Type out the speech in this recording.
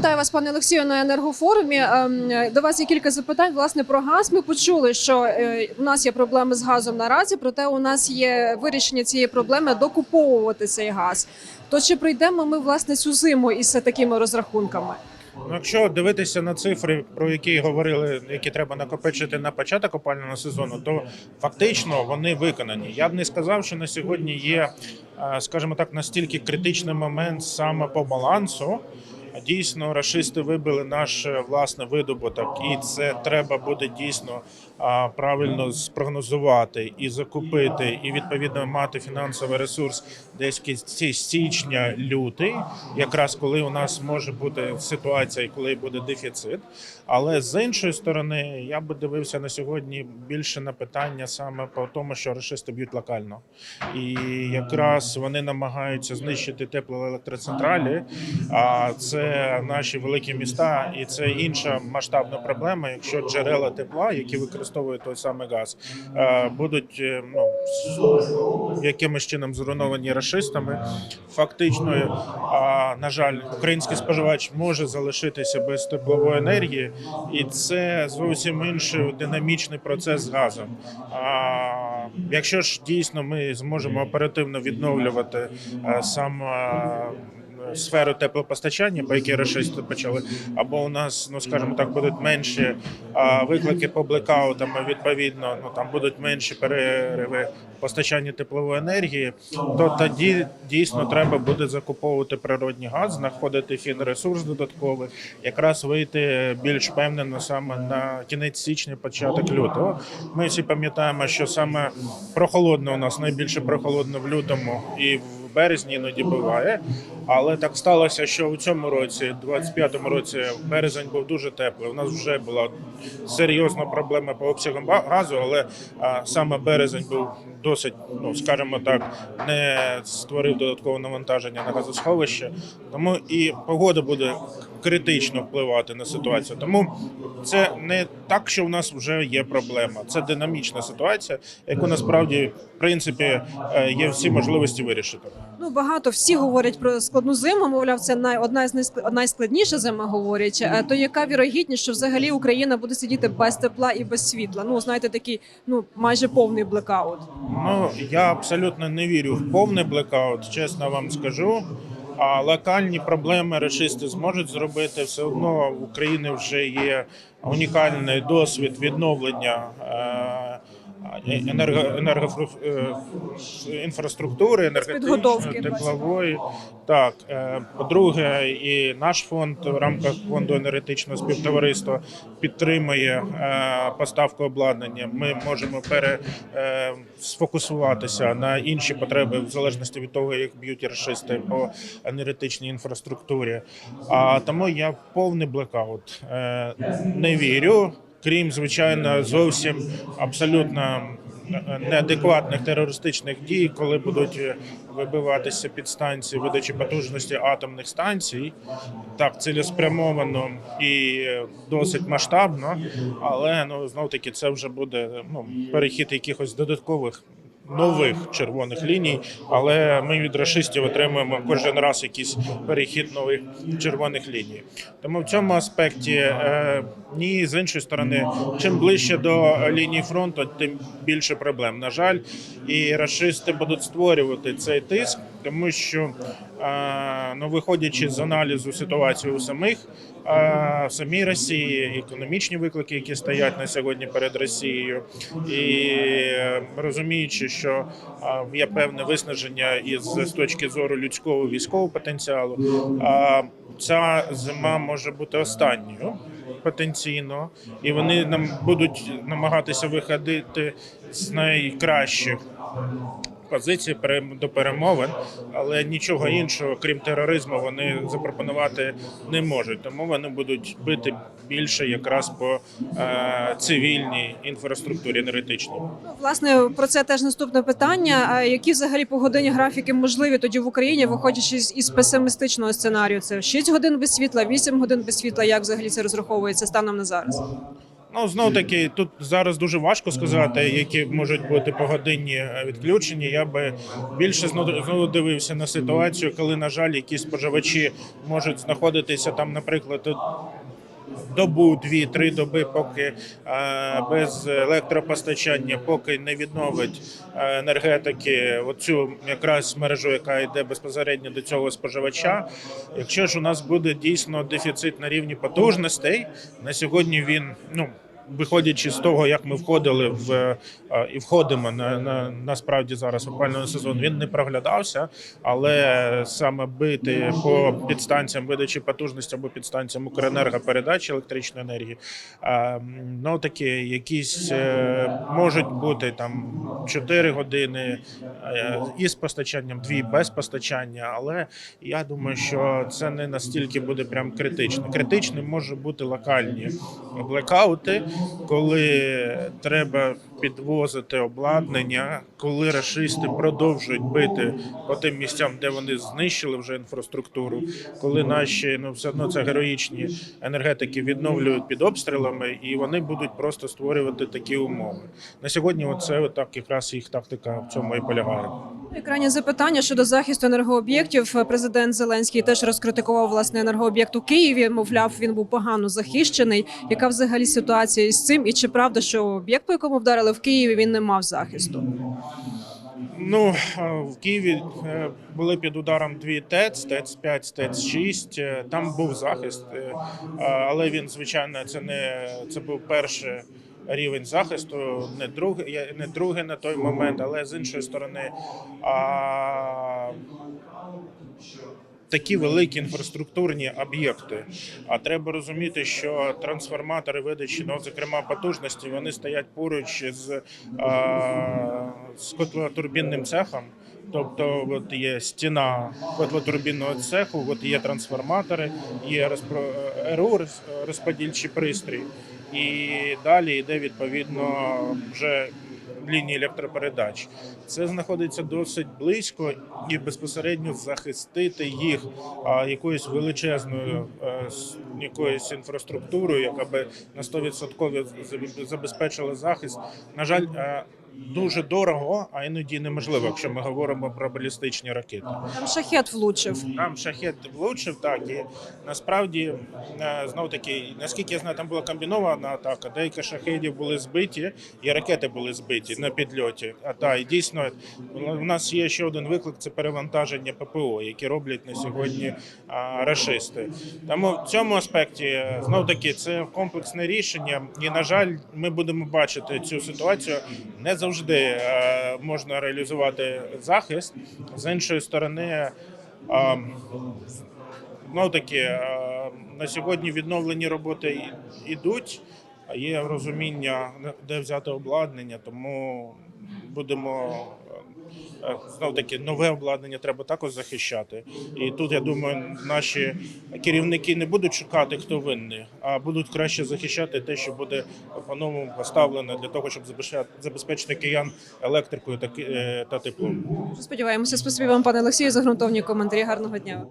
Вітаю вас, пане Олексію, на енергофорумі. Ем, До вас є кілька запитань. Власне про газ. Ми почули, що е, у нас є проблеми з газом наразі, проте у нас є вирішення цієї проблеми докуповувати цей газ. То чи прийдемо ми власне цю зиму із такими розрахунками? Ну, якщо дивитися на цифри, про які говорили, які треба накопичити на початок опалювального сезону, то фактично вони виконані. Я б не сказав, що на сьогодні є, е, скажімо так, настільки критичний момент саме по балансу. Дійсно, рашисти вибили наш е, власний видобуток, і це треба буде дійсно правильно спрогнозувати і закупити, і відповідно мати фінансовий ресурс десь кінці січня, лютий, якраз коли у нас може бути ситуація, коли буде дефіцит. Але з іншої сторони, я би дивився на сьогодні більше на питання саме по тому, що рашисти б'ють локально, і якраз вони намагаються знищити теплоелектроцентралі. А це наші великі міста, і це інша масштабна проблема. Якщо джерела тепла, які використовують той самий газ, е, будуть е, ну якимось чином зруйновані рашистами. Фактично, на жаль, український споживач може залишитися без теплової енергії, і це зовсім інший динамічний процес з газом. Якщо ж дійсно ми зможемо оперативно відновлювати е, сам. Е, Сферу теплопостачання, по якій рашисти почали, або у нас, ну скажімо так, будуть менші виклики по блекаутам. Відповідно, ну там будуть менші перериви постачання теплової енергії. То тоді дійсно треба буде закуповувати природний газ, знаходити фінресурс додатковий, якраз вийти більш впевнено саме на кінець січня, початок лютого. Ми всі пам'ятаємо, що саме прохолодно у нас найбільше прохолодно в лютому і в березні іноді буває. Але так сталося, що у цьому році, 25-му році, березень був дуже теплий. У нас вже була серйозна проблема по обсягам газу, але саме березень був досить, ну скажімо так, не створив додаткове навантаження на газосховище. Тому і погода буде критично впливати на ситуацію. Тому це не так, що в нас вже є проблема. Це динамічна ситуація, яку насправді в принципі е, є всі можливості вирішити. Ну багато всі говорять про складну зиму. Мовляв, це най одна з найск- найскладніша зима. Говорять. Е, То яка вірогідність, що взагалі Україна буде сидіти без тепла і без світла? Ну знаєте, такий ну майже повний блекаут. Ну я абсолютно не вірю в повний блекаут, чесно вам скажу. А локальні проблеми рашисти зможуть зробити. Все одно в Україні вже є унікальний досвід відновлення е, енерго, енерго, інфраструктури, енергетичної, теплової. Так, е, по-друге, і наш фонд в рамках фонду енергетичного співтовариства підтримує е, поставку обладнання. Ми можемо пере е, сфокусуватися на інші потреби в залежності від того, як б'ють рашисти по енергетичній інфраструктурі. А тому я повний блекаут е, не вірю. Крім звичайно, зовсім абсолютно неадекватних терористичних дій, коли будуть е, вибиватися підстанції видачі потужності атомних станцій, так цілеспрямовано і е, досить масштабно, але ну знов таки це вже буде ну перехід якихось додаткових. Нових червоних ліній, але ми від рашистів отримуємо кожен раз якийсь перехід нових червоних ліній. Тому в цьому аспекті е, ні з іншої сторони, чим ближче до лінії фронту, тим більше проблем. На жаль, і рашисти будуть створювати цей тиск, тому що ну, виходячи з аналізу ситуації у самих в самій Росії, економічні виклики, які стоять на сьогодні перед Росією, і е, розуміючи, що є певне виснаження із з точки зору людського військового потенціалу. Ця зима може бути останньою потенційно, і вони нам будуть намагатися виходити з найкращих позицій пере- до перемовин, але нічого іншого, крім тероризму, вони запропонувати не можуть. Тому вони будуть бити більше якраз по е, цивільній інфраструктурі енергетичній. Ну, Власне, про це теж наступне питання. Які взагалі погодинні графіки можливі тоді в Україні, виходячи з із песимістичного сценарію? Це 6 годин без світла, 8 годин без світла. Як взагалі це розраховується станом на зараз? Ну, знов таки, тут зараз дуже важко сказати, які можуть бути погодинні е, відключення. Я би більше знову дивився на ситуацію, коли, на жаль, якісь споживачі можуть знаходитися там, наприклад, добу, дві-три доби, поки без електропостачання, поки не відновить енергетики оцю якраз мережу, яка йде безпосередньо до цього споживача. Якщо ж у нас буде дійсно дефіцит на рівні потужностей, на сьогодні він ну. Виходячи з того, як ми входили в е, і входимо на, на насправді зараз в опалювальний сезон, він не проглядався, але саме бити по підстанціям видачі потужності або підстанціям Укренергопередачі електричної енергії, е, ну такі якісь е, можуть бути там 4 години е, із постачанням, 2 без постачання. Але я думаю, що це не настільки буде прям критично. Критичним може бути локальні блекаути, коли треба підвозити обладнання, коли рашисти продовжують бити по тим місцям, де вони знищили вже інфраструктуру, коли наші ну все одно це героїчні енергетики відновлюють під обстрілами, і вони будуть просто створювати такі умови. На сьогодні, оце так якраз їх тактика в цьому і полягає. Екрані запитання щодо захисту енергооб'єктів. Президент Зеленський теж розкритикував власне енергооб'єкт у Києві. Мовляв, він був погано захищений. Яка взагалі ситуація із цим? І чи правда, що об'єкт, по якому вдарили в Києві, він не мав захисту? Ну е, в Києві е, були під ударом дві ТЕЦ, ТЕЦ 5, ТЕЦ 6. Е, Там був захист, але він звичайно це не це був перший рівень захисту, не другий, не другий на той момент, але з іншої сторони. А, Такі великі інфраструктурні об'єкти. А треба розуміти, що трансформатори видачі, ну, зокрема потужності, вони стоять поруч з, а, з котлотурбінним цехом. Тобто, от є стіна котлотурбінного цеху, от є трансформатори, є розпро... РУ роз- розподільчий пристрій, і далі йде відповідно вже лінії електропередач. Це знаходиться досить близько і безпосередньо захистити їх якоюсь величезною е, якоюсь інфраструктурою, яка би на 100% забезпечила захист. На жаль, е, дуже дорого, а іноді неможливо, якщо ми говоримо про балістичні ракети. Там шахет влучив. Там шахет влучив, так і насправді знов таки, наскільки я знаю, там була комбінована атака. Деякі шахедів були збиті, і ракети були збиті на підльоті. А та і дійсно у нас є ще один виклик: це перевантаження ППО, які роблять на сьогодні а, рашисти. Тому в цьому аспекті знов таки це комплексне рішення, і на жаль, ми будемо бачити цю ситуацію. Не завжди е, можна реалізувати захист з іншої сторони. Ну таки е, на сьогодні відновлені роботи йдуть. А є розуміння, де взяти обладнання, тому будемо знов таки нове обладнання треба також захищати. І тут я думаю, наші керівники не будуть шукати, хто винний, а будуть краще захищати те, що буде по-новому поставлено для того, щоб забезпечити киян електрикою е, та теплом. Сподіваємося, спасибі вам, пане Олексію, за ґрунтовні коментарі. Гарного дня.